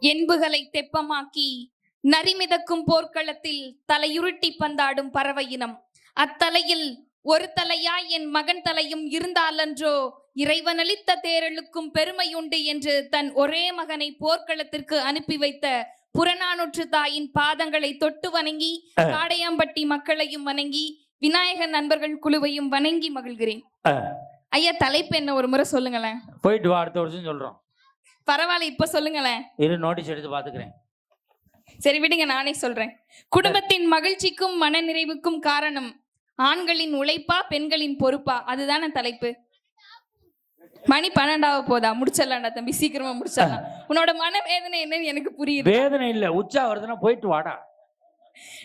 என்புகளை தெப்பமாக்கி நரிமிதக்கும் போர்க்களத்தில் தலையுருட்டி பந்தாடும் பறவை இனம் அத்தலையில் ஒரு தலையா என் மகன் தலையும் இருந்தாலன்றோ இறைவனளித்த தேரலுக்கும் பெருமையுண்டு என்று தன் ஒரே மகனை போர்க்களத்திற்கு அனுப்பி வைத்த புறநானூற்று தாயின் பாதங்களை தொட்டு வணங்கி. காடையாம்பட்டி மக்களையும் வணங்கி விநாயகர் நண்பர்கள் குழுவையும் வணங்கி மகிழ்கிறேன். ஐயா தலைப்பு என்ன? ஒரு முறை சொல்லுங்களேன். போயிட்டு வா அடுத்த வருஷம் சொல்றோம். பரவாயில்ல இப்ப சொல்லுங்களேன். இரு நோட்டீஸ் எடுத்து பாத்துக்கிறேன். சரி விடுங்க நானே சொல்றேன். குடும்பத்தின் மகிழ்ச்சிக்கும் மனநிறைவுக்கும் காரணம் ஆண்களின் உழைப்பா பெண்களின் பொறுப்பா? அதுதானே தலைப்பு. மணி பன்னெண்டாவ போதா? முடிச்சிடலாம்டா தம்பி சீக்கிரமா முடிச்சிடலாம். உன்னோட மனவேதனை என்னன்னு எனக்கு புரியுது. வேதனை இல்ல. உச்சா வருதுன்னா போயிட்டு வாடா.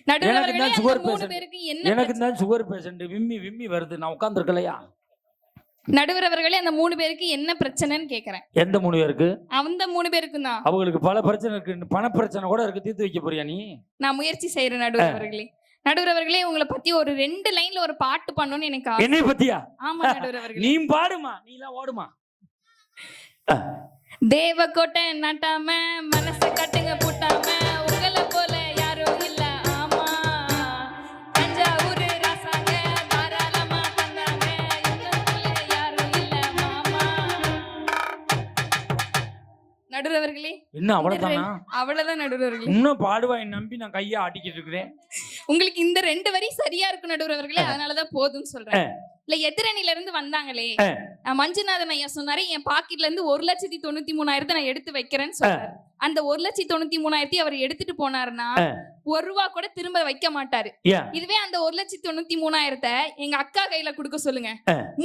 நடுவுல எனக்கு தான். பேருக்கு என்ன எனக்கு தான் சுகர் பேஷண்ட் விம்மி விம்மி வருது. நான் உட்காந்துருக்கலையா நடுவர் அவர்களே அந்த மூணு பேருக்கு என்ன பிரச்சனைன்னு கேக்குறேன். எந்த மூணு பேருக்கு? அந்த மூணு பேருக்கும் தான். அவங்களுக்கு பல பிரச்சனை இருக்கு. பண பிரச்சனை கூட இருக்கு. தீர்த்து வைக்க போறியா நீ? நான் முயற்சி செய்யறேன் நடுவர் அவர்களே நடுவர் அவர்களே உங்களை பத்தி ஒரு ரெண்டு லைன்ல ஒரு பாட்டு பண்ணணும்னு எனக்கு. என்னை பத்தியா? ஆமா நடுவர் அவர்களே நீ பாடுமா? நீ எல்லாம் ஓடுமா? தேவக்கோட்டை நாட்டாம மனச கட்டுங்க பூட்டாம இன்னும் அவ்வளவுதானா? அவ்வளவுதான் நடுறவர்களே இன்னும் பாடுவாய் நம்பி நான் கையை ஆட்டிக்கிட்டு இருக்கிறேன். உங்களுக்கு இந்த ரெண்டு வரி சரியா இருக்கும் நடுறவர்களே அதனாலதான் போதும்னு சொல்றேன். இல்ல எதிரணில இருந்து வந்தாங்களே மஞ்சுநாதன் ஐயா சொன்னாரு என் பாக்கெட்ல இருந்து ஒரு லட்சத்தி தொண்ணூத்தி மூணாயிரத்தை நான் எடுத்து வைக்கிறேன்னு சொன்னாரு. அந்த ஒரு லட்சத்தி தொண்ணூத்தி மூணாயிரத்தி அவர் எடுத்துட்டு போனாருன்னா. ஒரு ரூபா கூட திரும்ப வைக்க மாட்டாரு. இதுவே அந்த ஒரு லட்சத்தி தொண்ணூத்தி மூணாயிரத்தை எங்க அக்கா கையில கொடுக்க சொல்லுங்க.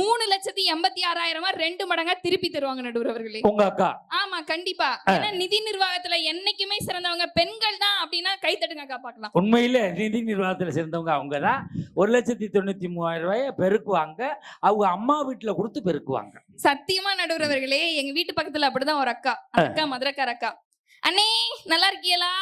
மூணு லட்சத்தி எண்பத்தி ஆறாயிரமா ரெண்டு மடங்கா திருப்பி தருவாங்க நடுவர் அவர்களே. உங்க அக்கா. ஆமா கண்டிப்பா. ஏன்னா நிதி நிர்வாகத்துல என்னைக்குமே சிறந்தவங்க பெண்கள் தான் அப்படின்னா கை தட்டுங்க அக்கா பாக்கலாம் உண்மையில நிதி நிர்வாகத்துல சேர்ந்தவங்க அவங்க தான் ஒரு லட்சத்தி தொண்ணூத்தி மூவாயிரம் ரூபாய பெருக்குவாங்க அவங்க அம்மா வீட்டுல கொடுத்து பெருக்குவாங்க. சத்தியமா நடுவர் அவர்களே எங்க வீட்டு பக்கத்துல அப்படிதான் ஒரு அக்கா. அக்கா மதுரக்கார அக்கா. அண்ணே நல்லா இருக்கீங்களா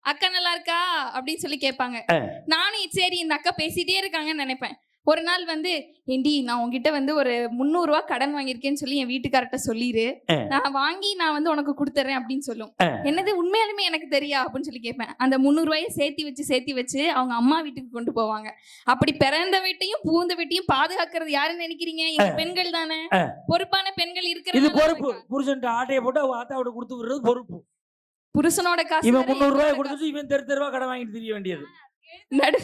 அக்கா நல்லா இருக்கா? அப்படின்னு சொல்லி கேட்பாங்க. நானும் சரி இந்த அக்கா பேசிட்டே இருக்காங்கன்னு நினைப்பேன். ஒரு நாள் வந்து ஏண்டி நான் உன்கிட்ட வந்து ஒரு முந்நூறு ரூபாய் கடன் வாங்கியிருக்கேன்னு சொல்லி என் வீட்டுக்காரர்ட்ட சொல்லிரு. அஹ். நான் வாங்கி நான் வந்து உனக்கு கொடுத்துறேன் அப்படின்னு சொல்லும். என்னது உண்மையாலுமே எனக்கு தெரியா? அப்படின்னு சொல்லி கேட்பேன். அந்த முந்நூறு ரூபாயை சேர்த்தி வச்சு சேர்த்தி வச்சு அவங்க அம்மா வீட்டுக்கு கொண்டு போவாங்க. அப்படி பிறந்த வீட்டையும் பூந்த வீட்டையும் பாதுகாக்கிறது யாருன்னு நினைக்கிறீங்க? எங்க பெண்கள் தானே. பொறுப்பான பெண்கள் இது இருக்கிறது பொறுப்பு. புருஷன்ட்ட ஆட்டையை போட்டு அவங்க ஆத்தாவோட கொடுத்து விடுறது பொறுப்பு. புருஷனோட காசு இவன் முந்நூறு ரூபாய் கொடுத்துட்டு இவன் தெரு தெருவா கடன் வாங்கிட்டு தெரிய வேண்டியது. நடு?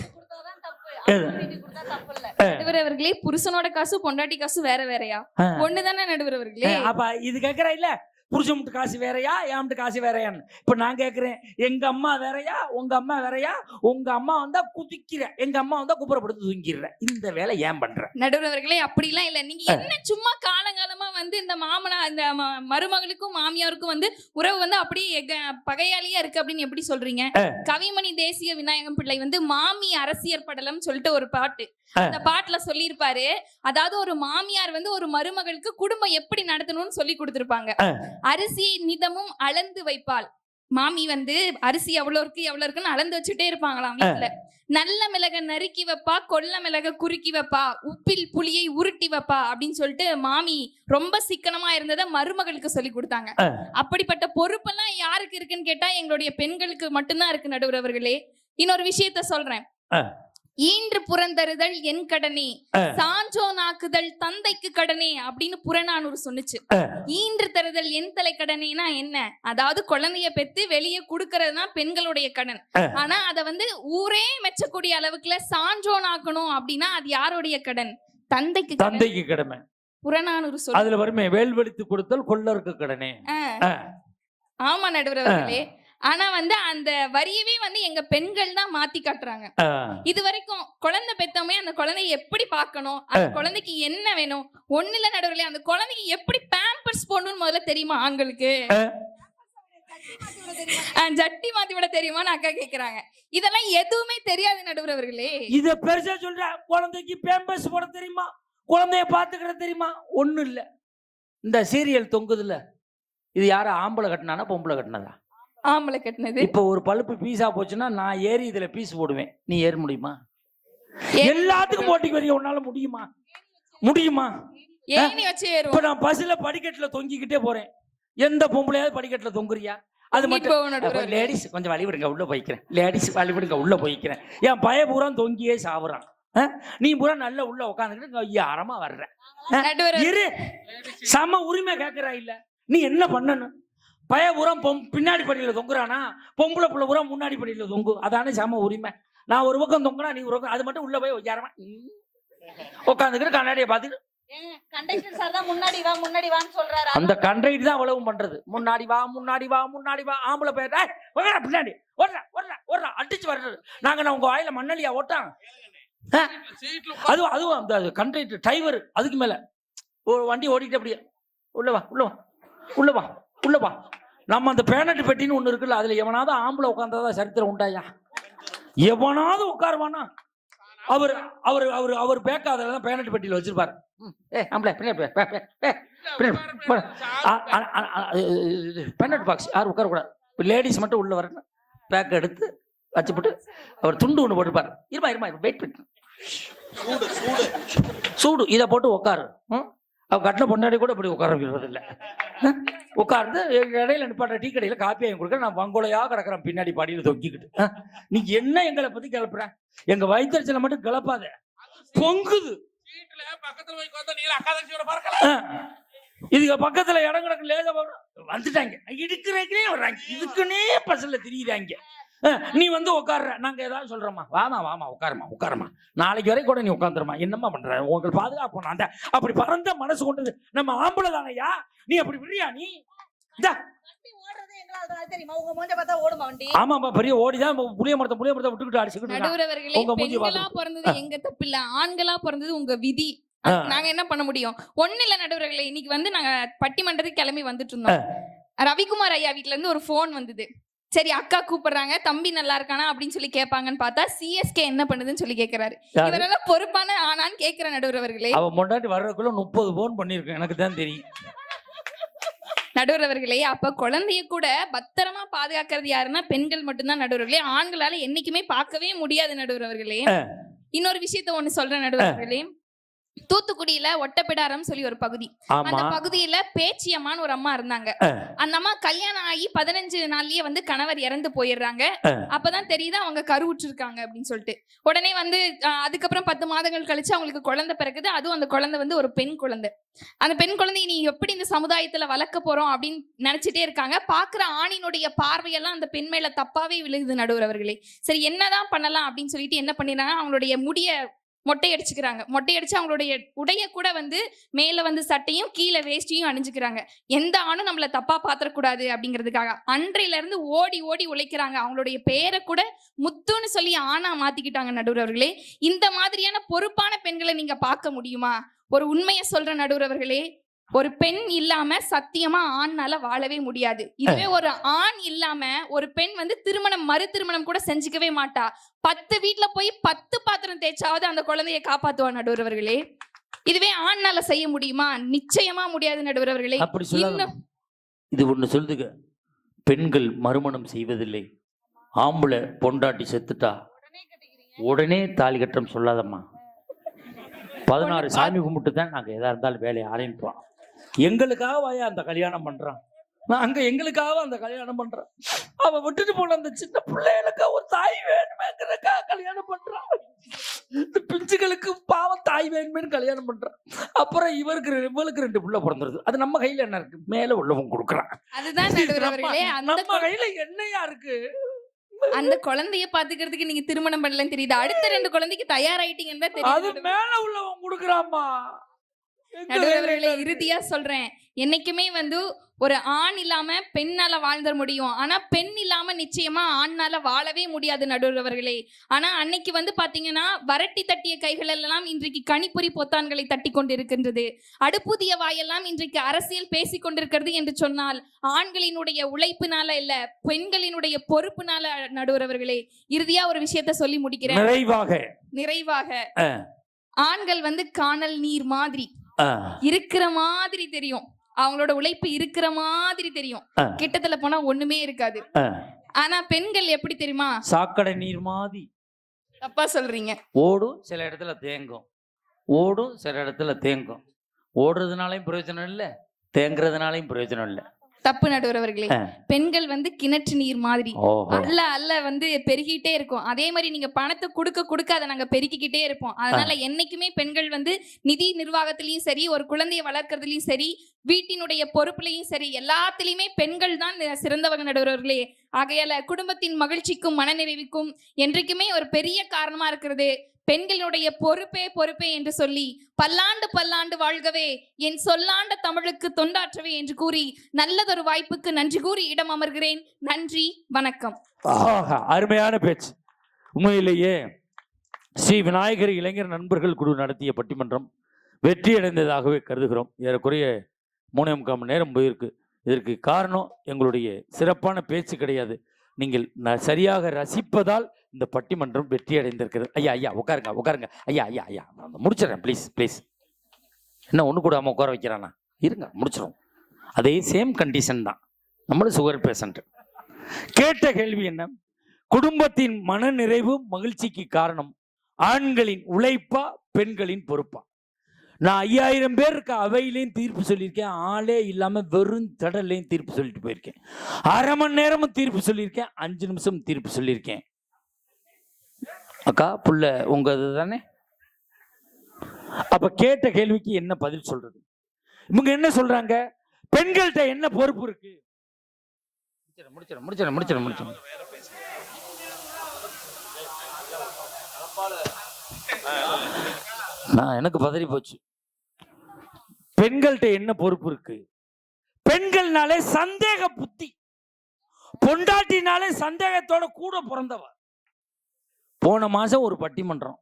நடுவர் அவர்களே புருஷனோட காசு பொண்டாட்டி காசு வேற வேறயா. ஒண்ணுதானே நடுவர் அவர்களே அப்ப இது கேக்குறா இல்ல? புருஷன் மட்டும் காசு வேறயா என் மட்டும் காசு வேறயான்னு? இப்ப நான் கேக்குறேன் எங்க அம்மா வேறயா? உங்க அம்மா வேறயா? உங்க அம்மா வந்தா குதிக்கிற எங்க அம்மா வந்தா குப்புறப்படுத்து தூங்கிடுற. இந்த வேலை ஏன் பண்ற? நடுவர் அவர்களே அப்படிலாம் இல்ல. நீங்க என்ன சும்மா காலங்காலமா வந்து இந்த மாமனா இந்த மருமகளுக்கும் மாமியாருக்கும் வந்து உறவு வந்து அப்படியே பகையாளியா இருக்கு அப்படின்னு எப்படி சொல்றீங்க? கவிமணி தேசிய விநாயகம் பிள்ளை வந்து மாமி அரசியர் படலம் சொல்லிட்டு ஒரு பாட்டு. அந்த பாட்டுல சொல்லியிருப்பாரு. அதாவது ஒரு மாமியார் வந்து ஒரு மருமகளுக்கு குடும்பம் எப்படி நடத்தணும்னு சொல்லி கொடுத்திருப்பாங்க. அரிசியை நிதமும் அளந்து வைப்பாள். மாமி வந்து அரிசி எவ்வளவு இருக்கு எவ்வளவு இருக்குன்னு அளந்து வச்சுட்டே இருப்பாங்களாம் வீட்டுல நல்ல மிளக நறுக்கி வைப்பா கொல்ல மிளக குறுக்கி வைப்பா உப்பில் புளியை உருட்டி வைப்பா அப்படின்னு சொல்லிட்டு மாமி ரொம்ப சிக்கனமா இருந்ததை மருமகளுக்கு சொல்லி கொடுத்தாங்க. அப்படிப்பட்ட பொறுப்பெல்லாம் யாருக்கு இருக்குன்னு கேட்டா எங்களுடைய பெண்களுக்கு மட்டும்தான் இருக்கு நடுவர் அவர்களே. இன்னொரு விஷயத்த சொல்றேன். ஈன்று புறந்தருதல் என் கடனே அஹ். சான்றோ நாக்குதல் தந்தைக்கு கடனே அப்படின்னு புறநானூறு சொன்னுச்சு. ஈன்று தருதல் என் தலை கடனேனா என்ன? அதாவது குழந்தைய பெத்து வெளியே கொடுக்கறது தான் பெண்களுடைய கடன். ஆனா அத வந்து ஊரே மெச்சக்கூடிய அளவுக்குல சான்றோன் ஆக்கணும் அப்படின்னா அது யாருடைய கடன்? தந்தைக்கு தந்தைக்கு கடமை. புறநானூறு சொல்லு அதுல வருமே வேல்வெளித்து கொடுத்தல் கொள்ளருக்கு கடனே. ஆமா நடுவர் ஆனா வந்து அந்த வரியவே வந்து எங்க பெண்கள் தான் மாத்தி காட்டுறாங்க. இது வரைக்கும் குழந்தை பெத்தவமே அந்த குழந்தைய எப்படி பார்க்கணும்? அந்த குழந்தைக்கு என்ன வேணும்? ஒண்ணு இல்ல நடுவுல அந்த குழந்தைக்கு எப்படி பேம்பர்ஸ் போடணும்னு முதல்ல தெரியுமா ஆண்களுக்கு? ஜட்டி மாத்தி விட தெரியுமான்னு அக்கா கேக்குறாங்க. இதெல்லாம் எதுவுமே தெரியாது நடுவர் அவர்களே இத பெருசா சொல்ற குழந்தைக்கு பேம்பஸ் போட தெரியுமா? குழந்தைய பாத்துக்கிட தெரியுமா? ஒண்ணும் இல்ல. இந்த சீரியல் தொங்குதுல இது யார? ஆம்பளை கட்டினானா பொம்பளை கட்டினதா? ஆம்பளை கட்டினது. இப்ப ஒரு பழுப்பு பீஸா போச்சுன்னா நான் ஏறி இதுல பீஸ் போடுவேன். நீ ஏற முடியுமா? எல்லாத்துக்கும் போட்டிக்கு வரைய? உன்னால முடியுமா? முடியுமா? ஏணி வச்சு இப்ப ஏறுவோம் நான் பஸ்ல படிக்கட்டுல தொங்கிக்கிட்டே போறேன். எந்த பொம்பளையாவது படிக்கட்டுல தொங்குறியா? அது மட்டும். லேடிஸ் கொஞ்சம் வழி விடுங்க உள்ள போய்க்கிறேன். லேடிஸ் வழி விடுங்க உள்ள போய்க்கிறேன். என் பய பூரா தொங்கியே சாவுறான்? நீ பூரா நல்ல உள்ள உட்காந்துக்கிட்டு ஐயாரமா வர்ற. இரு. சம உரிமை கேட்கறா இல்ல. நீ என்ன பண்ணணும்? பய பூரா பொம் பின்னாடி படியில தொங்குறானா? பொம்பளை புள்ள பூரா முன்னாடி படியில தொங்கு. அதானே சம உரிமை. நான் ஒரு பக்கம் தொங்குனா நீ ஒரு பக்கம் அது மட்டும் உள்ள போய் ஐயாரமா உட்காந்துக்கிட்டு கண்ணாடியை பார்த்துட்டு கண்டக்டர் சார் தான் முன்னாடி வா முன்னாடி வான்னு சொல்றாரு. அந்த கண்ட்ரைட் தான் அவ்வளவு பண்றது. முன்னாடி வா முன்னாடி வா முன்னாடி வா. ஆம்பளை பேர் ஓடுடா பின்னாடி. ஓடுறா ஓடுறா ஓடுறா. அடிச்சு வர்றது நாங்க நான் உங்க வாயில மண்ணலியா ஓட்டான் ஆ? அதுவும் அதுவும் அந்த கண்ட்ரைட் டிரைவர் அதுக்கு மேல. ஒரு வண்டி ஓடிட்டு அப்படியே. உள்ள வா உள்ள வா உள்ள வா. உள்ள வா. நம்ம அந்த பேனட் பெட்டின்னு ஒண்ணு இருக்குல்ல அதுல எவனாவது ஆம்பளை உட்கார்ந்ததா சரித்திரம் உண்டாயா? எவனாவது உட்காருவானா? அவர் அவர் அவர் அவர் பேக்காத தான் பேனட் பெட்டியில வச்சிருப்பாரு. ஏ ஆம்பளை பின்னாடி போ, பே, பே, பே, பின்னாடி போ. பென்னட் பாக்ஸ் யாரும் உட்காரக்கூடாது. லேடிஸ் மட்டும் உள்ள வரணும் பேக் எடுத்து வச்சுப்பட்டு அவர் துண்டு ஒன்று போட்டுப்பார். இருமா இருமா வெயிட் பண்ணு. சூடு இதை போட்டு உட்காரு. ம்? அவ கட்டின பொண்டாடி கூட இப்படி உட்கார வைக்கிறது இல்லை உட்கார்ந்து இடையில நிப்பாட்ட டீ கடையில் காப்பி வாங்கி கொடுக்க நான் வங்கோலையா கிடக்குறேன் பின்னாடி பாடியில் தொங்கிக்கிட்டு. ஆ? நீ என்ன எங்களை பத்தி கிளப்புற? எங்க வயிற்றுச்சலை மட்டும் கிளப்பாத. பொங்குது. இதுக்கு பக்கத்துல இடம் கிடக்கு லேசா வரும். வந்துட்டாங்க. இடுக்கிறே வர்றாங்க. இதுக்குன்னே பஸ்ல திரியுறாங்க. நீ வந்து உட்கார்ற நாங்க ஏதாவது சொல்றோமா? வாமா வாமா உட்காருமா உட்காருமா நாளைக்கு வரைக்கும் கூட நீ உட்காந்துருமா என்னம்மா பண்ற? உங்களுக்கு பாதுகாப்பு நான் தான் அப்படி பறந்த மனசு கொண்டது. நம்ம ஆம்பளை தானையா நீ அப்படி விடுறியா நீ? இந்தா. வண்டி ஓடுறது எங்களால தான் தெரியுமா? உங்க மூஞ்ச பார்த்தா ஓடுமா வண்டி? ஆமாப்பா பெரிய ஓடிதான் புளிய மரத்தை புளிய மரத்தை விட்டுக்கிட்டு அடிச்சுக்கிட்டு உங்க மூஞ்சி பிறந்தது எங்க தப்பு இல்ல. ஆண்களா பிறந்தது உங்க விதி. நாங்க என்ன பண்ண முடியும்? ஒண்ணு இல்ல நடுவர்களே இன்னைக்கு வந்து நாங்க பட்டிமன்றத்துக்கு கிளம்பி வந்துட்டு இருந்தோம். ரவிக்குமார் ஐயா வீட்ல இருந்து ஒரு ஃபோன் வந்தது. சரி அக்கா கூப்பிடுறாங்க தம்பி நல்லா இருக்கானா அப்படின்னு சொல்லி கேட்பாங்கன்னு பார்த்தா சிஎஸ்கே என்ன பண்ணுதுன்னு சொல்லி கேக்குறாரு யாரு? இவரெல்லாம் பொறுப்பான ஆனான்னு கேக்குற நடுவர் அவர்களே. அவ முன்னாடி வர்றதுக்குள்ள முப்பது போன் பண்ணிருக்கேன் எனக்கு தான் தெரியும். நடுவர் அவர்களே அப்ப குழந்தைய கூட பத்திரமா பாதுகாக்கிறது யாருன்னா பெண்கள் மட்டும்தான் நடுவர்களே ஆண்களால என்னைக்குமே பார்க்கவே முடியாது நடுவர் அவர்களே. இன்னொரு விஷயத்த ஒண்ணு சொல்றேன் நடுவர் அவர்களே. தூத்துக்குடியில ஒட்டப்பிடாரம் சொல்லி ஒரு பகுதி. அந்த பகுதியில பேச்சியம்மான்னு ஒரு அம்மா இருந்தாங்க. அந்த அம்மா கல்யாணம் ஆகி பதினஞ்சு நாள்லயே வந்து கணவர் இறந்து போயிடுறாங்க. அப்பதான் தெரியுது அவங்க கருவுற்றிருக்காங்க அப்படின்னு சொல்லிட்டு. உடனே வந்து அதுக்கப்புறம் பத்து மாதங்கள் கழிச்சு அவங்களுக்கு குழந்தை பிறகுது அதுவும் அந்த குழந்தை வந்து ஒரு பெண் குழந்தை. அந்த பெண் குழந்தையை நீ எப்படி இந்த சமுதாயத்துல வளர்க்க போறோம் அப்படின்னு நினைச்சிட்டே இருக்காங்க. பாக்குற ஆணினுடைய பார்வையெல்லாம் அந்த பெண் மேல தப்பாவே விழுகுது நடுவர் அவர்களே. சரி என்னதான் பண்ணலாம் அப்படின்னு சொல்லிட்டு என்ன பண்ணிடுறாங்க அவங்களுடைய முடிய மொட்டை அடிச்சுக்கிறாங்க மொட்டை அடிச்சு அவங்களுடைய உடைய கூட வந்து மேல வந்து சட்டையும் கீழே வேஷ்டியும் அணிஞ்சுக்கிறாங்க. எந்த ஆணும் நம்மள தப்பா பாத்திரக்கூடாது அப்படிங்கிறதுக்காக. அன்றையில இருந்து ஓடி ஓடி உழைக்கிறாங்க. அவங்களுடைய பேரை கூட முத்துன்னு சொல்லி ஆணா மாத்திக்கிட்டாங்க நடுவர் அவர்களே. இந்த மாதிரியான பொறுப்பான பெண்களை நீங்க பார்க்க முடியுமா? ஒரு உண்மையை சொல்ற நடுவர் அவர்களே. ஒரு பெண் இல்லாம சத்தியமா ஆண்னால வாழவே முடியாது. இதுவே ஒரு ஆண் இல்லாம ஒரு பெண் வந்து திருமணம் மறு திருமணம் கூட செஞ்சுக்கவே மாட்டா. பத்து வீட்ல போய் பத்து பாத்திரம் தேய்ச்சாவது அந்த குழந்தைய காப்பாத்துவா நடுவர் அவர்களே இதுவே ஆண்னால செய்ய முடியுமா? நிச்சயமா முடியாது நடுவர் அவர்களே அப்படி இன்னும் இது ஒண்ணு சொல்லுதுங்க. பெண்கள் மறுமணம் செய்வதில்லை. ஆம்பளை பொண்டாட்டி செத்துட்டா உடனே தாலி கட்டம் சொல்லாதம்மா. பதினாறு சாமி கும்பிட்டு தான் நாங்க எதா இருந்தாலும் வேலையை ஆரம்பிப்போம். எங்களுக்காக அந்த கல்யாணம் பண்றான்? நான் அங்க எங்களுக்காக அந்த கல்யாணம் பண்றான். அவ விட்டுட்டு போன அந்த சின்ன பிள்ளைகளுக்கு ஒரு தாய் வேணுமேங்கிறக்கா கல்யாணம் பண்றான்? இந்த பிஞ்சுகளுக்கு பாவம் தாய் வேணுமேன்னு கல்யாணம் பண்றான். அப்புறம் இவருக்கு இவளுக்கு ரெண்டு புள்ள பிறந்துருது. அது நம்ம கையில என்ன இருக்கு? மேல உள்ளவன் கொடுக்குறான். அதுதான் நம்ம கையில என்னையா இருக்கு? அந்த குழந்தைய பாத்துக்கிறதுக்கு நீங்க திருமணம் பண்ணலன்னு தெரியுது. அடுத்த ரெண்டு குழந்தைக்கு தயாராயிட்டீங்கன்னு தான் அது தெரியுது மேல உள்ளவன் கொடுக்குறாம்மா எங்க நடுவர் கையில அவர்களே என்ன இருக்கு? இறுதியா சொல்றேன். என்னைக்குமே வந்து ஒரு ஆண் இல்லாம பெண்ணால வாழ்ந்துட முடியும். ஆனா பெண் இல்லாம நிச்சயமா ஆண்ணால வாழவே முடியாது நடுவர் அவர்களே ஆனா அன்னைக்கு வந்து பாத்தீங்கன்னா வரட்டி தட்டிய கைகள் எல்லாம் இன்றைக்கு கணிப்பொறி பொத்தான்களை தட்டி கொண்டிருக்கின்றது. அடுப்புதிய வாயெல்லாம் இன்றைக்கு அரசியல் பேசிக் கொண்டிருக்கிறது என்று சொன்னால் ஆண்களினுடைய உழைப்பினால இல்ல பெண்களினுடைய பொறுப்புனால நடுவர் அவர்களே இறுதியா ஒரு விஷயத்த சொல்லி முடிக்கிறேன். நிறைவாக. நிறைவாக. ஆண்கள் வந்து காணல் நீர் மாதிரி. இருக்கிற மாதிரி தெரியும். அவங்களோட உழைப்பு இருக்கிற மாதிரி தெரியும். கிட்டத்துல போனா ஒண்ணுமே இருக்காது. ஆனா பெண்கள் எப்படி தெரியுமா? சாக்கடை நீர் மாதிரி. தப்பா சொல்றீங்க. ஓடும் சில இடத்துல தேங்கும். ஓடும் சில இடத்துல தேங்கும். ஓடுறதுனாலையும் பிரயோஜனம் இல்லை தேங்குறதுனாலையும் பிரயோஜனம் இல்லை. தப்பு நடுவர் அவர்களே. பெண்கள் வந்து கிணற்று நீர் மாதிரி. அல்ல அல்ல வந்து பெருகிட்டே இருக்கும். அதே மாதிரி நீங்க பணத்தை கொடுக்க கொடுக்க அதை நாங்க பெருக்கிக்கிட்டே இருப்போம். அதனால என்னைக்குமே பெண்கள் வந்து நிதி நிர்வாகத்திலயும் சரி ஒரு குழந்தையை வளர்க்கறதுலயும் சரி வீட்டினுடைய பொறுப்புலையும் சரி எல்லாத்துலயுமே பெண்கள் தான் சிறந்தவங்க நடுவர்களே ஆகையால குடும்பத்தின் மகிழ்ச்சிக்கும் மனநிறைவுக்கும் என்றைக்குமே ஒரு பெரிய காரணமா இருக்கிறது. பெண்களுடைய பொறுப்பே பொறுப்பே என்று சொல்லி பல்லாண்டு பல்லாண்டு வாழ்கவே என் சொல்லாண்ட தமிழுக்கு தொண்டாற்றவே என்று கூறி நல்லதொரு வாய்ப்புக்கு நன்றி கூறி இடம் அமர்கிறேன். நன்றி வணக்கம். அருமையான பேச்சு. உண்மையிலேயே ஸ்ரீ விநாயகர் இளைஞர் நண்பர்கள் குழு நடத்திய பட்டிமன்றம் வெற்றி அடைந்ததாகவே கருதுகிறோம். ஏறக்குறைய மூணே முக்கால் மணி நேரம் போயிருக்கு. இதற்கு காரணம் எங்களுடைய சிறப்பான பேச்சு கிடையாது. நீங்கள் சரியாக ரசிப்பதால் இந்த பட்டிமன்றம் வெற்றி அடைந்திருக்கிறது ஐயா ஐயா உட்காருங்க உட்காருங்க. ஐயா ஐயா ஐயா நான் முடிச்சிடறேன் ப்ளீஸ் ப்ளீஸ் என்ன ஒன்று கூடாமல் உட்கார வைக்கிறானா? இருங்க முடிச்சிடும் அதே சேம் கண்டிஷன் தான். நம்மளும் சுகர் பேஷண்ட் கேட்ட கேள்வி என்ன? குடும்பத்தின் மன நிறைவு மகிழ்ச்சிக்கு காரணம். ஆண்களின் உழைப்பா பெண்களின் பொறுப்பா? நான் ஐயாயிரம் பேர் இருக்க அவையிலையும் தீர்ப்பு சொல்லியிருக்கேன். ஆளே இல்லாமல் வெறும் தடல்லையும் தீர்ப்பு சொல்லிட்டு போயிருக்கேன். அரை மணி நேரமும் தீர்ப்பு சொல்லியிருக்கேன். அஞ்சு நிமிஷம் தீர்ப்பு சொல்லியிருக்கேன். அக்கா புள்ள உங்க தானே? அப்ப கேட்ட கேள்விக்கு என்ன பதில் சொல்றது? இவங்க என்ன சொல்றாங்க? பெண்கள்கிட்ட என்ன பொறுப்பு இருக்கு? நான் எனக்கு பதறி போச்சு. பெண்கள்கிட்ட என்ன பொறுப்பு இருக்கு? பெண்கள்னாலே சந்தேக புத்தி. பொண்டாட்டினாலே சந்தேகத்தோட கூட பிறந்தவ. போன மாதம் ஒரு பட்டிமன்றம்.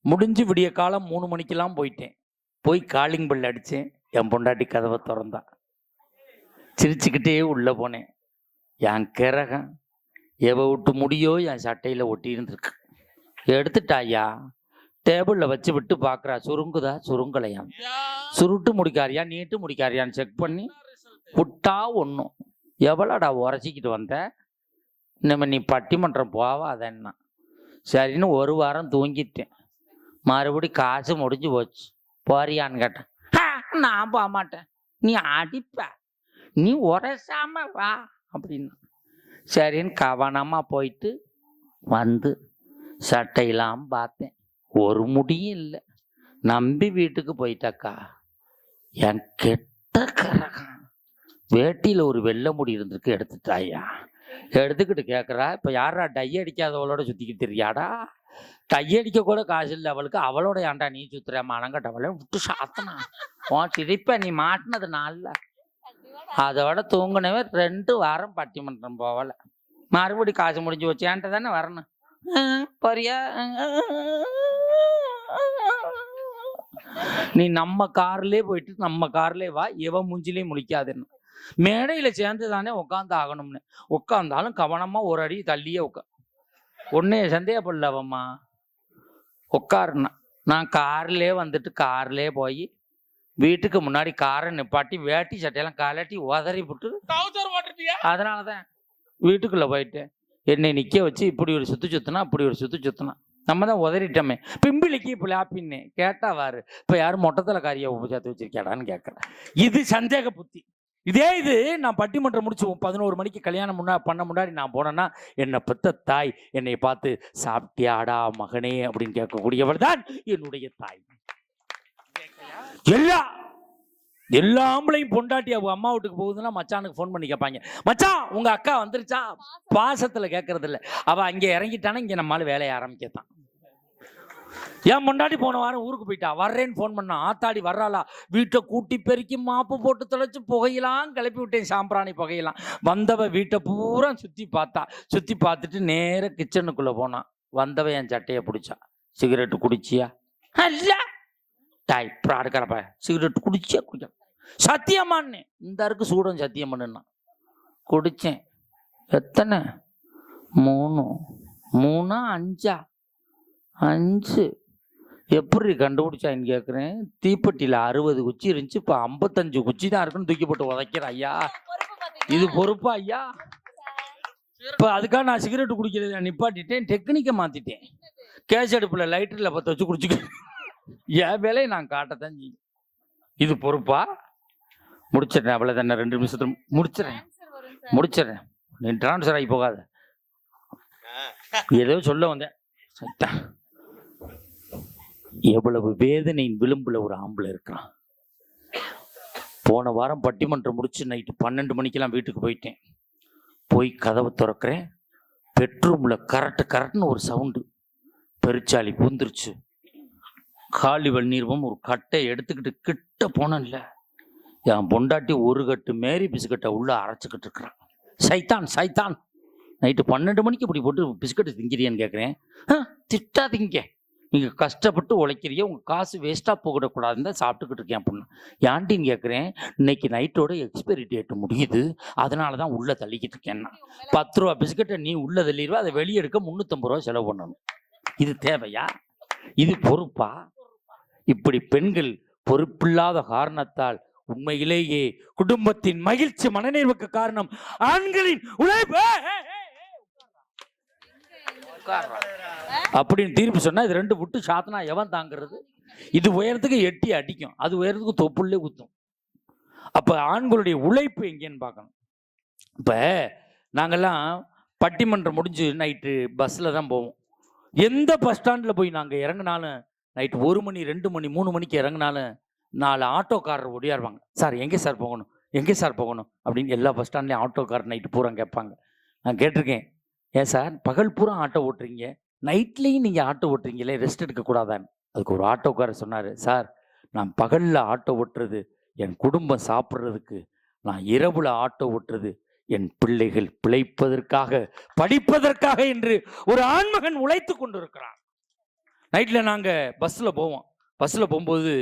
முடிஞ்சு விடிய காலம் மூணு மணிக்கெல்லாம் போயிட்டேன். போய் காலிங் பெல் அடித்தேன் என் பொண்டாட்டி கதவை திறந்தா. சிரிச்சுக்கிட்டே உள்ளே போனேன். என் கிரகம் எவ விட்டு முடியோ என் சட்டையில் ஒட்டி இருந்திருக்கு. எடுத்துட்டாயா டேபிளில் வச்சு விட்டு பார்க்குறா சுருங்குதா? சுருங்கலையாம் சுருட்டு முடிக்காரியா? நீட்டு முடிக்காரியான்னு செக் பண்ணி விட்டா ஒன்றும் எவ்வளோடா உரைச்சிக்கிட்டு வந்த? இனிமே நீ பட்டிமன்றம் போவாதன்னா. சரின்னு ஒரு வாரம் தூங்கிட்டேன். மறுபடி காசு முடிஞ்சு போச்சு. போறியான்னு கேட்டேன். "ஆ, நான் போக மாட்டேன். நீ அடிப்ப. நீ உரைசாம வா. அப்படின்னு. சரின்னு கவனமாக போயிட்டு வந்து சட்டையெல்லாம் பார்த்தேன். ஒரு முடியும் இல்லை. நம்பி வீட்டுக்கு போயிட்டாக்கா. என் கெட்ட கரகம். வேட்டியில் ஒரு வெள்ளை முடி இருந்திருக்கு எடுத்துட்டாயா? எடுத்துக்கிட்டு கேட்குறா இப்போ யாரா டை அடிக்காதவளோட சுற்றிக்கிட்டு இருக்கியாடா? டை அடிக்க கூட காசு இல்லை அவளுக்கு. அவளோட ஏன்டா நீ சுத்துற? மனங்கட்டவளை விட்டு சாத்தனா. உன் சிரிப்ப நீ மாட்டினது நாளில். அதோட தூங்கினவே ரெண்டு வாரம் பட்டிமன்றம் போகலை மறுபடி காசு முடிஞ்சு வச்சு ஏன்ட்ட தானே வரணும்? போறியா? நீ நம்ம கார்லேயே போயிட்டு நம்ம கார்லேயே வா. எவன் மூஞ்சிலே முழிக்காதுன்னு. மேடையில சேர்ந்து தானே உட்காந்து ஆகணும்னு உட்காந்தாலும் கவனமா ஒரு அடி தள்ளியே உட்கா ஒன்னே சந்தேகப்படலவம்மா. உட்காருனா நான் கார்லயே வந்துட்டு கார்லயே போய் வீட்டுக்கு முன்னாடி காரை நிப்பாட்டி வேட்டி சட்டையெல்லாம் கலட்டி உதறி ஓட்டுறியா? அதனால தான் வீட்டுக்குள்ள போயிட்டேன் என்னை நிக்க வச்சு இப்படி ஒரு சுத்து சுத்தினா அப்படி ஒரு சுத்து சுத்தினா. நம்ம தான் உதறிட்டோமே. பிம்பிளிக்கு இப்போ லாப்பின்னே கேட்டா வாரு. இப்போ யாரும் மொட்டத்தில் காரியை சேர்த்து வச்சிருக்கியாடான்னு கேட்குறேன் இது சந்தேக புத்தி. இதே இது நான் பட்டிமன்றம் முடிச்சு பதினோரு மணிக்கு கல்யாணம் முன்னா பண்ண முன்னாடி நான் போனேன்னா என்னை பெத்த தாய் என்னை பார்த்து சாப்பிட்டியாடா மகனே அப்படின்னு கேட்கக்கூடியவர் தான் என்னுடைய தாய். எல்லா எல்லா ஆம்பளையும் பொண்டாட்டி அவங்க அம்மா வீட்டுக்கு போகுதுன்னா மச்சானுக்கு ஃபோன் பண்ணி கேட்பாங்க. மச்சான் உங்க அக்கா வந்துருச்சா? பாசத்துல. கேட்கறது இல்ல அவ அங்க இறங்கிட்டானா இங்க நம்மளால வேலையை ஆரம்பிக்கத்தான். என் முன்னாடி போன வாரம் ஊருக்கு போயிட்டா. வர்றேன்னு ஃபோன் பண்ணா. ஆத்தாடி வர்றாளா? வீட்டை கூட்டி பெருக்கி மாப்பு போட்டு தொலைச்சி புகையெல்லாம் கிளப்பி விட்டேன். சாம்பிராணி புகையெல்லாம். வந்தவ வீட்டை பூரா சுற்றி பார்த்தா. சுற்றி பார்த்துட்டு நேர கிச்சனுக்குள்ளே போனான் வந்தவ என் சட்டையை பிடிச்சா. சிகரெட்டு குடிச்சியா? அல்ல! டாய் ப்ராடுக்கிறப்ப சிகரெட் குடிச்சியா? குடிக்க. சத்தியமான்னு இந்த அருக்கு சூடம் சத்தியம் பண்ணுன்னா குடிச்சேன். எத்தனை? மூணு. மூணா அஞ்சா. அஞ்சு. எப்படி கண்டுபிடிச்சான்னு கேட்குறேன் தீப்பெட்டியில் அறுபது குச்சி இருந்துச்சு. இப்போ ஐம்பத்தஞ்சு குச்சி தான் இருக்குன்னு தூக்கி போட்டு உதைக்கிற ஐயா. இது பொறுப்பா ஐயா? இப்போ அதுக்காக நான் சிகரெட் குடிக்கிறது நிப்பாட்டிட்டேன் டெக்னிக்கை மாற்றிட்டேன் கேஸ் அடுப்பில் லைட்டரில் பற்ற வச்சு குடிச்சுக்க. என் வேலையை நான் காட்டத்தான் செய்யும். இது பொறுப்பா? முடிச்சிடுறேன் அவ்வளோதானே ரெண்டு நிமிஷத்துல முடிச்சிடுறேன். முடிச்சிடுறேன். நீ ட்ரான்ஸ்ஃபர் ஆகி போகாத. ஏதோ சொல்ல வந்தேன். எவ்வளவு வேதனையின் விளிம்புல ஒரு ஆம்பளை இருக்கிறான். போன வாரம் பட்டிமன்றம் முடிச்சு நைட்டு பன்னெண்டு மணிக்கெல்லாம் வீட்டுக்கு போயிட்டேன். போய் கதவை திறக்கிறேன். பெட்ரூமில் கரெக்டு கரெக்ட்னு ஒரு சவுண்டு பெருச்சாளி பூந்துருச்சு காலி வெந்நீர்வம் ஒரு கட்டை எடுத்துக்கிட்டு கிட்ட போனேன்ல. என் பொண்டாட்டி ஒரு கட்டு மேரி பிஸ்கட்டை உள்ள அரைச்சிக்கிட்டு இருக்கிறான். சைத்தான் சைத்தான். நைட்டு பன்னெண்டு மணிக்கு இப்படி போட்டு பிஸ்கட் திங்கிறியான்னு கேட்குறேன் திட்டாதீங்க. நீங்கள் கஷ்டப்பட்டு உழைக்கிறிய உங்கள் காசு வேஸ்ட்டாக போகக்கூடாதுன்னு தான் சாப்பிட்டுக்கிட்டு இருக்கேன் பொண்ணு ஏன்டின்னு கேட்குறேன் இன்னைக்கு நைட்டோட எக்ஸ்பைரி டேட் முடியுது. அதனால தான் உள்ளே தள்ளிக்கிட்டு இருக்கேன் நான். பத்து ரூபா பிஸ்கட்டை நீ உள்ளே தள்ளிடுவா அதை வெளியே எடுக்க முந்நூற்றம்பது ரூபா செலவு பண்ணணும். இது தேவையா? இது பொறுப்பா? இப்படி பெண்கள் பொறுப்பில்லாத காரணத்தால் உண்மையிலேயே குடும்பத்தின் மகிழ்ச்சி மனநிறைவுக்கு காரணம் ஆண்களின் உழைப்பு! உட்கார்றான். அப்படின்னு தீர்ப்பு சொன்னா இது ரெண்டு விட்டு சாத்தனா எவன் தாங்கிறது? இது உயரத்துக்கு எட்டி அடிக்கும். அது உயரத்துக்கு தொப்புள்ளே குத்தும். அப்ப ஆண்களுடைய உழைப்பு எங்கேன்னு பார்க்கணும். இப்ப நாங்கெல்லாம் பட்டிமன்றம் முடிஞ்சு நைட்டு பஸ்ஸில் தான் போவோம். எந்த பஸ் ஸ்டாண்டில் போய் நாங்கள் இறங்குனாலும் நைட்டு ஒரு மணி ரெண்டு மணி மூணு மணிக்கு இறங்குனாலும் நாலு ஆட்டோக்காரர் ஓடியாருவாங்க. சார் எங்கே சார் போகணும்? எங்கே சார் போகணும்? அப்படின்னு எல்லா பஸ் ஸ்டாண்ட்லேயும் ஆட்டோக்காரர் நைட்டு பூரா கேட்பாங்க. நான் கேட்டிருக்கேன். ஏன் சார்? பகல் பூரா ஆட்டோ ஓட்டுறீங்க. நைட்லேயும் நீங்கள் ஆட்டோ ஓட்டுறீங்களே ரெஸ்ட் எடுக்கக்கூடாதான் அதுக்கு ஒரு ஆட்டோக்காரர் சொன்னார் சார் நான் பகலில் ஆட்டோ ஓட்டுறது என் குடும்பம் சாப்பிட்றதுக்கு நான் இரவில் ஆட்டோ ஓட்டுறது என் பிள்ளைகள் பிழைப்பதற்காக படிப்பதற்காக என்று ஒரு ஆண்மகன் உழைத்து கொண்டிருக்கிறான் நைட்டில் நாங்கள் பஸ்ஸில் போவோம். பஸ்ஸில் போகும்போது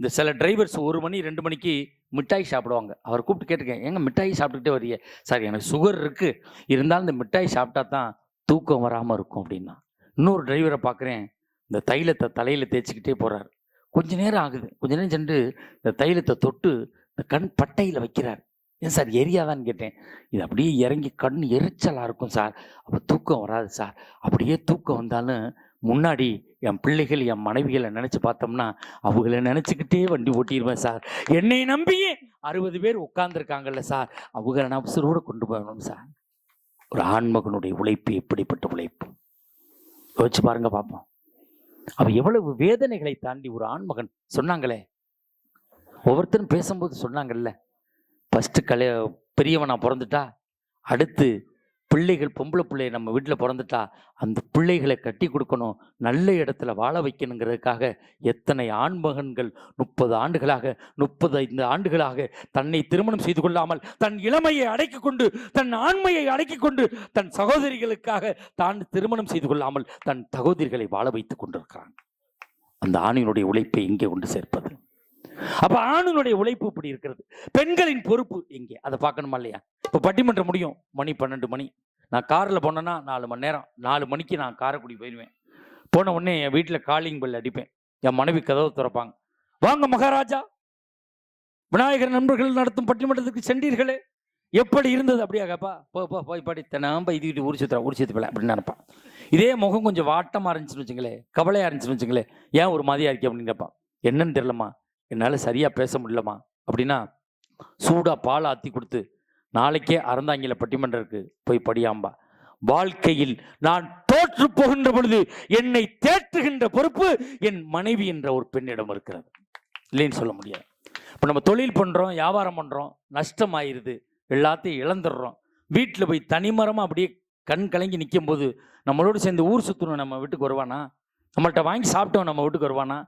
இந்த சில டிரைவர்ஸ் ஒரு மணி ரெண்டு மணிக்கு மிட்டாய் சாப்பிடுவாங்க. அவர் கூப்பிட்டு கேட்டிருக்கேன் ஏங்க மிட்டாய் சாப்பிட்டுக்கிட்டே வரீங்க சார் எனக்கு சுகர் இருக்குது இருந்தாலும் இந்த மிட்டாய் சாப்பிட்டா தான் தூக்கம் வராமல் இருக்கும் அப்படின்னா. இன்னொரு டிரைவரை பார்க்குறேன் இந்த தைலத்தை தலையில் தேய்ச்சிக்கிட்டே போகிறார் கொஞ்ச நேரம் ஆகுது. கொஞ்ச நேரம் சென்று இந்த தைலத்தை தொட்டு இந்த கண் பட்டையில் வைக்கிறார். ஏன் சார் எரியாதான்னு கேட்டேன். இது அப்படியே இறங்கி கண் எரிச்சலாக இருக்கும் சார். அப்போ தூக்கம் வராது சார். அப்படியே தூக்கம் வந்தாலும் முன்னாடி என் பிள்ளைகள் என் மனைவிகளை நினச்சி பார்த்தோம்னா அவங்கள நினச்சிக்கிட்டே வண்டி ஓட்டிடுவேன் சார். என்னை நம்பியே அறுபது பேர் உட்கார்ந்துருக்காங்கல்ல சார். அவங்கள நான் உசுரோடு கொண்டு போகணும் சார். ஒரு ஆண்மகனுடைய உழைப்பு எப்படிப்பட்ட உழைப்பு? யோசிச்சு பாருங்க பார்ப்போம் அவ எவ்வளவு வேதனைகளை தாண்டி ஒரு ஆண்மகன் சொன்னாங்களே. ஒவ்வொருத்தரும் பேசும்போது சொன்னாங்கல்ல. ஃபஸ்ட்டு கலை பெரியவனா பிறந்துட்டா அடுத்து பிள்ளைகள் பொம்பளை பிள்ளையை நம்ம வீட்டில் பிறந்துட்டா அந்த பிள்ளைகளை கட்டி கொடுக்கணும் நல்ல இடத்துல வாழ வைக்கணுங்கிறதுக்காக எத்தனை ஆண்மகன்கள் முப்பது ஆண்டுகளாக முப்பது ஐந்து ஆண்டுகளாக தன்னை திருமணம் செய்து கொள்ளாமல் தன் இளமையை அடக்கிக் கொண்டு தன் ஆண்மையை அடக்கி கொண்டு தன் சகோதரிகளுக்காக தான் திருமணம் செய்து கொள்ளாமல் தன் சகோதரிகளை வாழ வைத்துக் கொண்டிருக்கிறான். அந்த ஆணினுடைய உழைப்பை இங்கே கொண்டு சேர்ப்பது. அப்ப ஆணுனுடைய உழைப்பு இப்படி இருக்கிறது. பெண்களின் பொறுப்பு எங்கே அதை பார்க்கணுமா இல்லையா? இப்ப பட்டிமன்றம் முடியும். மணி பன்னெண்டு மணி. நான் கார்ல போனேன்னா நாலு மணி நேரம். நாலு மணிக்கு நான் காரைக்குடி போயிடுவேன். போன உடனே என் வீட்டில் காலிங் பெல் அடிப்பேன். என் மனைவி கதவை திறப்பாங்க. வாங்க மகாராஜா! விநாயகர் நண்பர்கள் நடத்தும் பட்டிமன்றத்துக்கு சென்றீர்களே. எப்படி இருந்தது? அப்படியா கேப்பா. போ போ போய் பாடி. தினம் போய் இது ஊர் சுத்துறா ஊர் சுத்து அப்படின்னு நினைப்பான் இதே முகம் கொஞ்சம் வாட்டமா இருந்துச்சுன்னு வச்சுங்களேன். கவலையா இருந்துச்சுன்னு வச்சுங்களேன். ஏன் ஒரு மாதிரியா இருக்கே? அப்படின்னு கேட்பான் என்னன்னு தெரியலம்மா. என்னால் சரியாக பேச முடியலம்மா அப்படின்னா சூடாக பால் ஆற்றி கொடுத்து நாளைக்கே அறந்தாங்கில பட்டிமன்றம் இருக்கு போய் படியாம்பா வாழ்க்கையில் நான் தோற்று போகின்ற பொழுது என்னை தேற்றுகின்ற பொறுப்பு என் மனைவி என்ற ஒரு பெண்ணிடம் இருக்கிறது. இல்லைன்னு சொல்ல முடியாது. இப்போ நம்ம தொழில் பண்ணுறோம் வியாபாரம் பண்ணுறோம் நஷ்டம் ஆயிடுது எல்லாத்தையும் இழந்துடுறோம். வீட்டில் போய் தனிமரமாக அப்படியே கண் கலங்கி நிற்கும் போது நம்மளோடு சேர்ந்து ஊர் சுற்றணும் நம்ம வீட்டுக்கு வருவானா? நம்மள்கிட்ட வாங்கி சாப்பிட்டோம் நம்ம வீட்டுக்கு வருவானா?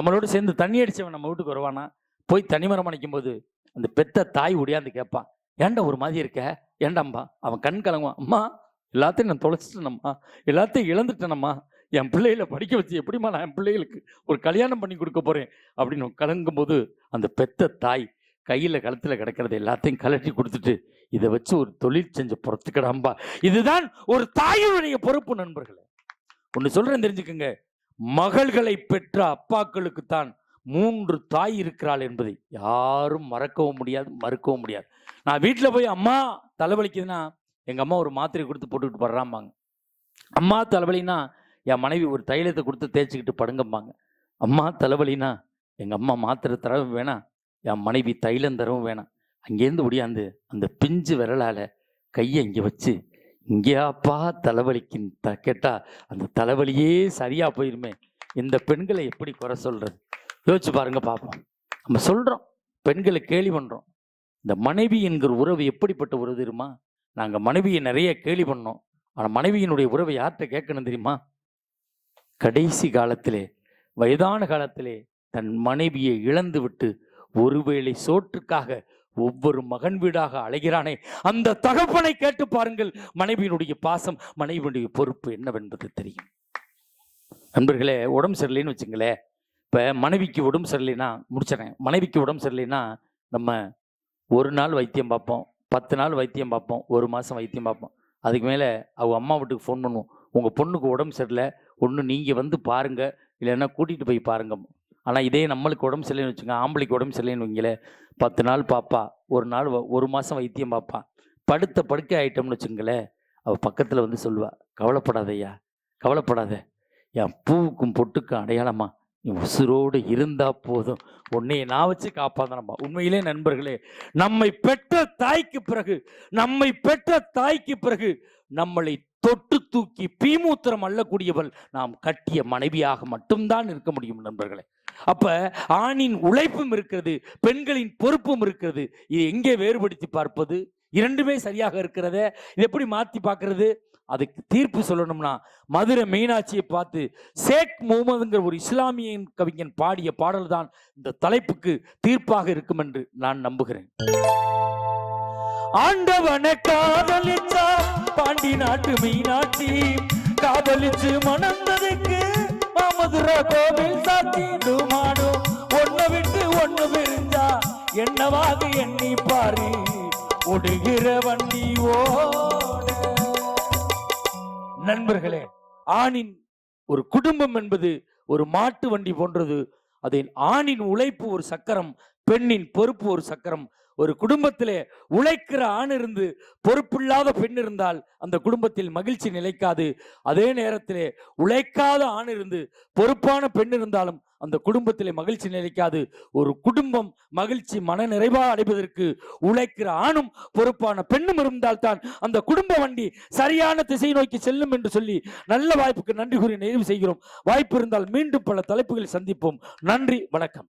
நம்மளோட சேர்ந்து தண்ணி அடித்தவன் நம்ம வீட்டுக்கு வருவானா? போய் தனிமரம் அணைக்கும் போது அந்த பெத்த தாய் ஒடியாந்து கேட்பான் ஏன்டா ஒரு மாதிரி இருக்க? ஏண்டாம்பா அவன் கண் கலங்குவான். அம்மா எல்லாத்தையும் நான் தொலைச்சிட்டேனம்மா. எல்லாத்தையும் இழந்துட்டேனம்மா. என் பிள்ளைகளை படிக்க வச்சு எப்படிம்மா நான் என் பிள்ளைகளுக்கு ஒரு கல்யாணம் பண்ணி கொடுக்க போகிறேன் அப்படின்னு கலங்கும்போது அந்த பெத்த தாய் கையில் கழுத்தில் கிடக்கிறது எல்லாத்தையும் கலட்டி கொடுத்துட்டு இதை வச்சு ஒரு தொழில் செஞ்சு புறத்துக்கிடாம்பா. இதுதான் ஒரு தாயினுடைய பொறுப்பு நண்பர்களே. ஒன்று சொல்கிறேன் தெரிஞ்சுக்கோங்க. மகள்களை பெற்ற அப்பாக்களுக்கு தான் மூன்று தாய் இருக்கிறாள் என்பதை யாரும் மறக்கவும் முடியாது மறுக்கவும் முடியாது. நான் வீட்டில் போய் அம்மா தலைவலிக்குதுன்னா எங்கள் அம்மா ஒரு மாத்திரை கொடுத்து போட்டுக்கிட்டு படுறாம்பாங்க. அம்மா தலைவலினா என் மனைவி ஒரு தைலத்தை கொடுத்து தேய்ச்சிக்கிட்டு படுங்கம்பாங்க. அம்மா தலைவலினா எங்கள் அம்மா மாத்திரை தரவும் வேணாம் என் மனைவி தைலம் தரவும் வேணாம். அங்கேருந்து ஒடியாந்து அந்த பிஞ்சு விரலால் கையை இங்கே வச்சு இங்கேயாப்பா தலைவலிக்கு கேட்டால் அந்த தலைவலியே சரியாக போயிருமே. இந்த பெண்களை எப்படி குறை சொல்கிறது யோசிச்சு பாருங்க பார்ப்போம் நம்ம சொல்கிறோம் பெண்களை கேலி பண்ணுறோம் இந்த மனைவி என்கிற உறவு எப்படிப்பட்ட உறவு தெரியுமா? நாங்கள் மனைவியை நிறைய கேலி பண்ணோம். ஆனால் மனைவியினுடைய உறவை யார்கிட்ட கேட்கணும் தெரியுமா? கடைசி காலத்திலே வயதான காலத்திலே தன் மனைவியை இழந்து விட்டு ஒருவேளை சோற்றுக்காக ஒவ்வொரு மகன் வீடாக அழைகிறானே அந்த தகப்பனை கேட்டு பாருங்கள். மனைவியினுடைய பாசம் மனைவியினுடைய பொறுப்பு என்னவென்பது தெரியும். நண்பர்களே உடம்பு சரியில்லைன்னு வச்சுங்களேன் இப்போ மனைவிக்கு உடம்பு சரியில்லைன்னா முடிச்சிடறேன். மனைவிக்கு உடம்பு சரியில்லைன்னா நம்ம ஒரு நாள் வைத்தியம் பார்ப்போம் பத்து நாள் வைத்தியம் பார்ப்போம் ஒரு மாதம் வைத்தியம் பார்ப்போம். அதுக்கு மேலே அவங்க அம்மா வீட்டுக்கு ஃபோன் பண்ணுவோம். உங்கள் பொண்ணுக்கு உடம்பு சரியில்லை ஒன்று நீங்கள் வந்து பாருங்கள் இல்லைன்னா கூட்டிகிட்டு போய் பாருங்க. ஆனால் இதே நம்மளுக்கு உடம்பு சரியில்லைன்னு வச்சுக்கோங்க ஆம்பளைக்கு உடம்பு சரியில்லைன்னு வைங்களேன் பத்து நாள் பாப்பா ஒரு நாள் வ- ஒரு மாதம் வைத்தியம் பார்ப்பா படுத்த படுக்கை ஆயிட்டோம்னு வச்சுங்களேன் அவள் பக்கத்தில் வந்து சொல்லுவா கவலைப்படாதையா கவலைப்படாத என் பூவுக்கும் பொட்டுக்கும் அடையாளமா நீ உசுரோடு இருந்தா போதும் உன்னையை நான் வச்சு காப்பாதனமா உண்மையிலே நண்பர்களே நம்மை பெற்ற தாய்க்கு பிறகு நம்மை பெற்ற தாய்க்கு பிறகு நம்மளை தொட்டு தூக்கி பீமூத்திரம் அள்ளக்கூடியவள் நாம் கட்டிய மனைவியாக மட்டும்தான் இருக்க முடியும் நண்பர்களே. அப்ப ஆணின் உழைப்பும் இருக்கிறது பெண்களின் பொறுப்பும் இருக்கிறது. இது எங்கே வேறுபடுத்தி பார்ப்பது? இரண்டுமே சரியாக இருக்கிறத இது எப்படி மாத்தி பார்க்கறது? அதுக்கு தீர்ப்பு சொல்லணும்னா மதுரை மீனாட்சியை பார்த்து சேக் முகமதுங்கிற ஒரு இஸ்லாமிய கவிஞன் பாடிய பாடல் தான் இந்த தலைப்புக்கு தீர்ப்பாக இருக்கும் என்று நான் நம்புகிறேன். ஆண்டவனை காதலிச்சா பாண்டி நாட்டு மீனாட்சி காதலிச்சு மணந்ததுக்கு மாமதுரை கோவில் சாத்தி மாடும் ஒண்ணு விட்டு ஒண்ணு பிரிஞ்சா என்னவாக எண்ணி பாரு. ஒடுகிற வண்டி ஓட. நண்பர்களே ஆணின் ஒரு குடும்பம் என்பது ஒரு மாட்டு வண்டி போன்றது. அதில் ஆணின் உழைப்பு ஒரு சக்கரம் பெண்ணின் பொறுப்பு ஒரு சக்கரம். ஒரு குடும்பத்திலே உழைக்கிற ஆண் இருந்து பொறுப்பில்லாத பெண் இருந்தால் அந்த குடும்பத்தில் மகிழ்ச்சி நிலைக்காது. அதே நேரத்திலே உழைக்காத ஆண் இருந்து பொறுப்பான பெண் இருந்தாலும் அந்த குடும்பத்திலே மகிழ்ச்சி நிலைக்காது. ஒரு குடும்பம் மகிழ்ச்சி மன நிறைவாக அடைவதற்கு உழைக்கிற ஆணும் பொறுப்பான பெண்ணும் இருந்தால்தான் அந்த குடும்ப வண்டி சரியான திசை நோக்கி செல்லும் என்று சொல்லி நல்ல வாய்ப்புக்கு நன்றி கூறி நிறைவு செய்கிறோம். வாய்ப்பு இருந்தால் மீண்டும் பல தலைப்புகளில் சந்திப்போம். நன்றி வணக்கம்.